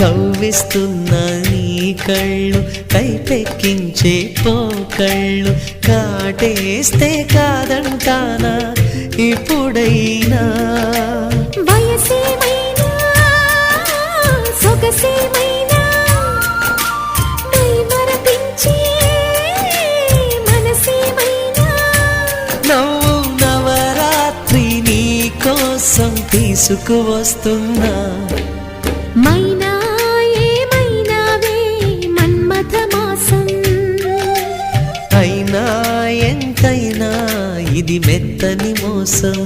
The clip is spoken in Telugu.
కవ్విస్తున్న నీ కళ్ళు పోకళ్ళు కాటేస్తే కాదంటానా? ఇప్పుడైనా వయసేమైనా? సొగసే తీసుకువస్తున్నా. మైనా ఏమైనావే మన్మథ మాసం అయినా ఎంతైనా ఇది మెత్తని మోసం.